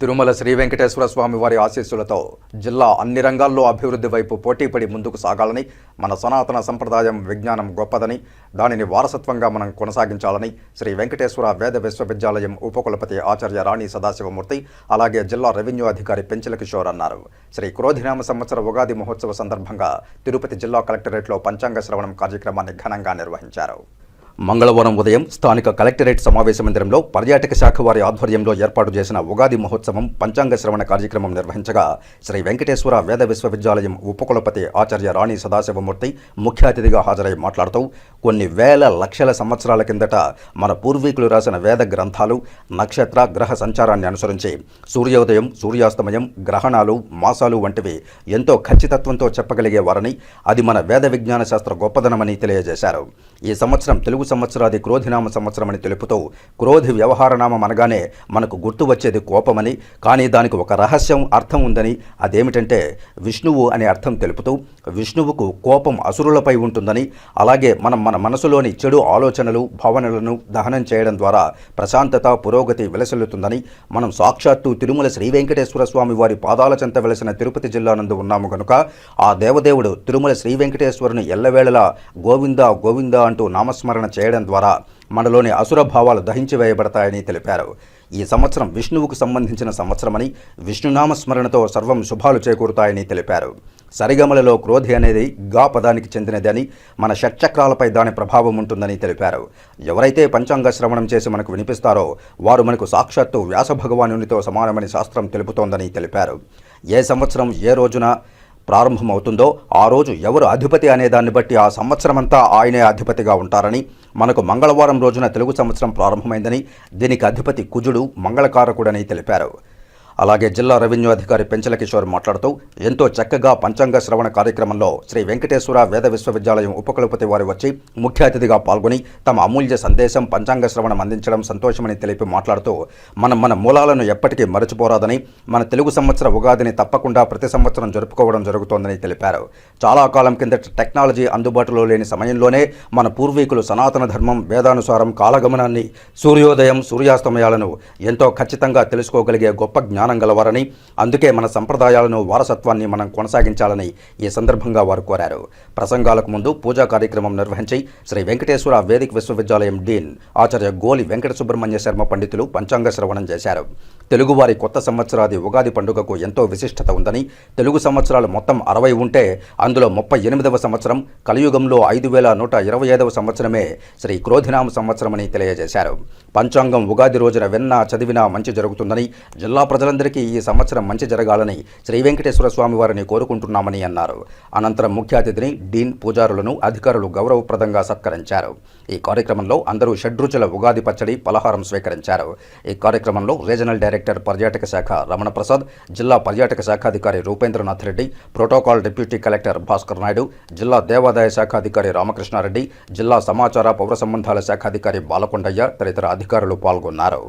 తిరుమల శ్రీ వెంకటేశ్వర స్వామి వారి ఆశీస్సులతో జిల్లా అన్ని రంగాల్లో అభివృద్ధి వైపు పోటీపడి ముందుకు సాగాలని మన సనాతన సంప్రదాయం విజ్ఞానం గొప్పదని దానిని వారసత్వంగా మనం కొనసాగించాలని శ్రీ వెంకటేశ్వర వేద విశ్వవిద్యాలయం ఉపకులపతి ఆచార్య రాణి సదాశివమూర్తి అలాగే జిల్లా రెవెన్యూ అధికారి పెంచల కిషోర్ అన్నారు. శ్రీ క్రోధినామ సంవత్సర ఉగాది మహోత్సవ సందర్భంగా తిరుపతి జిల్లా కలెక్టరేట్లో పంచాంగ శ్రవణం కార్యక్రమాన్ని ఘనంగా నిర్వహించారు. మంగళవారం ఉదయం స్థానిక కలెక్టరేట్ సమావేశ మందిరంలో పర్యాటక శాఖ వారి ఆధ్వర్యంలో ఏర్పాటు చేసిన ఉగాది మహోత్సవం పంచాంగ శ్రవణ కార్యక్రమం నిర్వహించగా శ్రీ వెంకటేశ్వర వేద విశ్వవిద్యాలయం ఉపకులపతి ఆచార్య రాణి సదాశివమూర్తి ముఖ్య అతిథిగా హాజరై మాట్లాడుతూ కొన్ని వేల లక్షల సంవత్సరాల కిందట మన పూర్వీకులు రాసిన వేద గ్రంథాలు నక్షత్ర గ్రహ సంచారాన్ని అనుసరించి సూర్యోదయం సూర్యాస్తమయం గ్రహణాలు మాసాలు వంటివి ఎంతో ఖచ్చితత్వంతో చెప్పగలిగేవారని అది మన వేద విజ్ఞాన శాస్త్ర గొప్పదనమని తెలియజేశారు. ఈ సంవత్సరం తెలుగు సంవత్సరాది క్రోధినామ సంవత్సరం అని తెలుపుతూ క్రోధి వ్యవహారనామం అనగానే మనకు గుర్తు వచ్చేది కోపమని కానీ దానికి ఒక రహస్యం అర్థం ఉందని అదేమిటంటే విష్ణువు అనే అర్థం తెలుపుతూ విష్ణువుకు కోపం అసురులపై ఉంటుందని అలాగే మనం మన మనసులోని చెడు ఆలోచనలు భావనలను దహనం చేయడం ద్వారా ప్రశాంతత పురోగతి విలసిల్లుతుందని మనం సాక్షాత్తు తిరుమల శ్రీ వెంకటేశ్వర స్వామి వారి పాదాల చెంత వెలసిన తిరుపతి జిల్లా నందు ఉన్నాము కనుక ఆ దేవదేవుడు తిరుమల శ్రీ వెంకటేశ్వరుని ఎల్లవేళలా గోవింద గోవింద అంటూ నామస్మరణ చేయడం ద్వారా మనలోని అసుర భావాలు దహించి వేయబడతాయని తెలిపారు. ఈ సంవత్సరం విష్ణువుకు సంబంధించిన సంవత్సరమని విష్ణునామస్మరణతో సర్వం శుభాలు చేకూరుతాయని తెలిపారు. సరిగమలలో క్రోధి అనేది గా పదానికి చెందినదని మన షట్చక్రాలపై దాని ప్రభావం ఉంటుందని తెలిపారు. ఎవరైతే పంచాంగ శ్రవణం చేసి మనకు వినిపిస్తారో వారు మనకు సాక్షాత్తు వ్యాస భగవానునితో సమానమని శాస్త్రం తెలుపుతోందని తెలిపారు. ఏ సంవత్సరం ఏ రోజున ప్రారంభమవుతుందో ఆ రోజు ఎవరు అధిపతి అనే దాన్ని బట్టి ఆ సంవత్సరమంతా ఆయనే అధిపతిగా ఉంటారని మనకు మంగళవారం రోజున తెలుగు సంవత్సరం ప్రారంభమైందని దీనికి అధిపతి కుజుడు మంగళకారకుడని తెలిపారు. అలాగే జిల్లా రెవెన్యూ అధికారి పెంచల కిషోర్ మాట్లాడుతూ ఎంతో చక్కగా పంచాంగ శ్రవణ కార్యక్రమంలో శ్రీ వెంకటేశ్వర వేద విశ్వవిద్యాలయం ఉపకులపతి వారు వచ్చి ముఖ్య అతిథిగా పాల్గొని తమ అమూల్య సందేశం పంచాంగ శ్రవణం అందించడం సంతోషమని తెలిపి మాట్లాడుతూ మనం మన మూలాలను ఎప్పటికీ మరచిపోరాదని మన తెలుగు సంవత్సర ఉగాదిని తప్పకుండా ప్రతి సంవత్సరం జరుపుకోవడం జరుగుతోందని తెలిపారు. చాలా కాలం కిందట టెక్నాలజీ అందుబాటులో లేని సమయంలోనే మన పూర్వీకులు సనాతన ధర్మం వేదానుసారం కాలగమనాన్ని సూర్యోదయం సూర్యాస్తమయాలను ఎంతో ఖచ్చితంగా తెలుసుకోగలిగే గొప్ప జ్ఞానం గలవారని అందుకే మన సంప్రదాయాలను వారసత్వాన్ని మనం కొనసాగించాలని ఈ సందర్భంగా వారు కోరారు. ప్రసంగాలకు ముందు పూజా కార్యక్రమం నిర్వహించి శ్రీ వెంకటేశ్వర వేదిక విశ్వవిద్యాలయం డీన్ ఆచార్య గోలి వెంకట సుబ్రహ్మణ్య శర్మ పండితులు పంచాంగ శ్రవణం చేశారు. తెలుగువారి కొత్త సంవత్సరాది ఉగాది పండుగకు ఎంతో విశిష్టత ఉందని తెలుగు సంవత్సరాలు మొత్తం అరవై ఉంటే అందులో ముప్పై ఎనిమిదవ సంవత్సరం కలియుగంలో ఐదు వేల నూట ఇరవై ఐదవ సంవత్సరమే శ్రీ క్రోధినామ సంవత్సరమని తెలియజేశారు. పంచాంగం ఉగాది రోజున విన్నా చదివినా మంచి జరుగుతుందని జిల్లా ప్రజలందరికీ ఈ సంవత్సరం మంచి జరగాలని శ్రీ వెంకటేశ్వర స్వామి వారిని కోరుకుంటున్నామని అన్నారు. అనంతరం ముఖ్య అతిథిని డీన్ పూజారులను అధికారులు గౌరవప్రదంగా సత్కరించారు. ఈ కార్యక్రమంలో అందరూ షడ్రుచుల ఉగాది పచ్చడి పలహారం స్వీకరించారు. ఈ కార్యక్రమంలో రీజనల్ డైరెక్టర్ పర్యాటక శాఖ రమణ ప్రసాద్ జిల్లా పర్యాటక శాఖాధికారి Rupendranath Reddy protocol deputy collector Bhaskar Naidu జిల్లా దేవాదాయ శాఖాధికారి రామకృష్ణారెడ్డి జిల్లా సమాచార పౌర సంబంధాల శాఖాధికారి బాలకొండయ్య తదితర అధికారులు పాల్గొన్నారు.